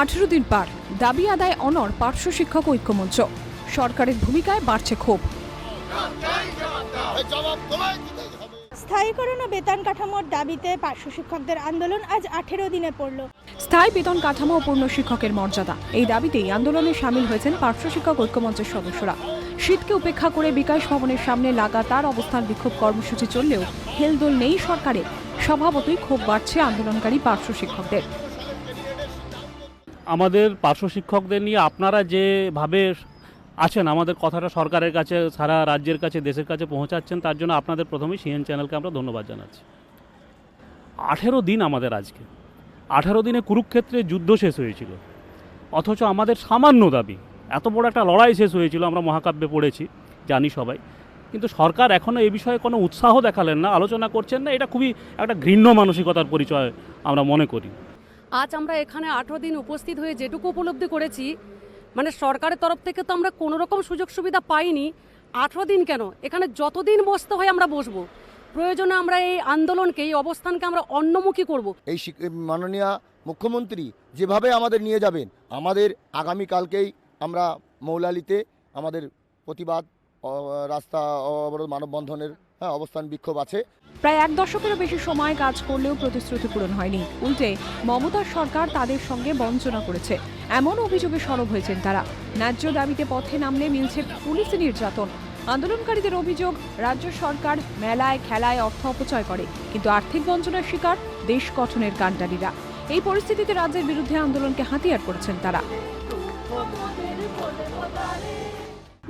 আঠেরো দিন পার দাবি আদায় অনর পার্শ্ব শিক্ষক ঐক্যমঞ্চ। সরকারের ভূমিকায় বাড়ছে ক্ষোভ। স্থায়ীকরণ ও বেতন কাঠামোর দাবিতে পার্শ্ব শিক্ষকদের আন্দোলন আজ আঠেরো দিনে পড়ল। স্থায়ী বেতন কাঠামো ও পূর্ণ শিক্ষকের মর্যাদা। এই দাবিতেই আন্দোলনে সামিল হয়েছেন পার্শ্ব শিক্ষক ঐক্যমঞ্চের সদস্যরা। শীতকে উপেক্ষা করে বিকাশ ভবনের সামনে লাগাতার অবস্থান বিক্ষোভ কর্মসূচি চললেও হেলদোল নেই সরকারের স্বভাবতই ক্ষোভ বাড়ছে আন্দোলনকারী পার্শ্ব শিক্ষকদের। আমাদের পার্শ্ব শিক্ষকদের নিয়ে আপনারা যেভাবে আছেন, আমাদের কথাটা সরকারের কাছে, সারা রাজ্যের কাছে, দেশের কাছে পৌঁছাচ্ছেন, তার জন্য আপনাদের প্রথমেই সিএন চ্যানেলকে আমরা ধন্যবাদ জানাচ্ছি। আঠেরো দিন আমাদের আজকে। আঠেরো দিনে কুরুক্ষেত্রে যুদ্ধ শেষ হয়েছিল। অথচ আমাদের সামান্য দাবি, এত বড় একটা লড়াই শেষ হয়েছিল, আমরা মহাকাব্যে পড়েছি, জানি সবাই। কিন্তু সরকার এখনও এই বিষয়ে কোনো উৎসাহ দেখালেন না, আলোচনা করছেন না, এটা খুবই একটা ঘৃণ্য মানসিকতার পরিচয় আমরা মনে করি। আজ আমরা এখানে আঠেরো দিন উপস্থিত হয়ে যেটুকু উপলব্ধি করেছি মানে সরকারের তরফ থেকে তো আমরা কোনো রকম সুযোগ সুবিধা পাইনি। আঠেরো দিন কেন? এখানে যতদিন বসতে হয় আমরা বসবো। প্রয়োজনে আমরা এই আন্দোলনকে, এই অবস্থানকে আমরা অন্যমুখী করব। এই মাননীয় মুখ্যমন্ত্রী যেভাবে আমাদের নিয়ে যাবেন, আমাদের আগামীকালকেই আমরা মৌলালিতে আমাদের প্রতিবাদ রাস্তা অবরোধ, মানববন্ধনের অবস্থান বিক্ষোভ আছে। প্রায় এক দশকেরও বেশি সময় কাজ করলেও প্রতিশ্রুতি পূরণ হয়নি। উল্টে মমতার সরকার তাদের সঙ্গে বঞ্চনা করেছে। এমন অভিযোগে সরব হয়েছেন তারা। ন্যায্য দাবিতে পথে নামলে মিলছে পুলিশি নির্যাতন। আন্দোলনকারীদের অভিযোগ, রাজ্য সরকার মেলায় খেলায় অর্থ অপচয় করে, কিন্তু আর্থিক বঞ্চনার শিকার দেশ গঠনের কাণ্ডারীরা। এই পরিস্থিতিতে রাজ্যের বিরুদ্ধে আন্দোলনকে হাতিয়ার করেছেন তারা।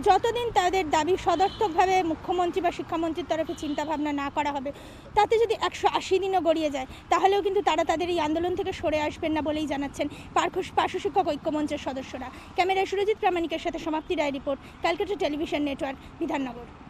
যতদিন তাদের দাবি সদর্থকভাবে মুখ্যমন্ত্রী বা শিক্ষামন্ত্রীর তরফে চিন্তাভাবনা না করা হবে, তাতে যদি একশো আশি দিনও গড়িয়ে যায়, তাহলেও কিন্তু তারা তাদের এই আন্দোলন থেকে সরে আসবেন না বলেই জানাচ্ছেন পার্শ্ব- শিক্ষক ঐক্যমঞ্চের সদস্যরা। ক্যামেরায় সুরজিৎ প্রামাণিকের সাথে Samapti Roy report, Calcutta television network, Bidhannagar.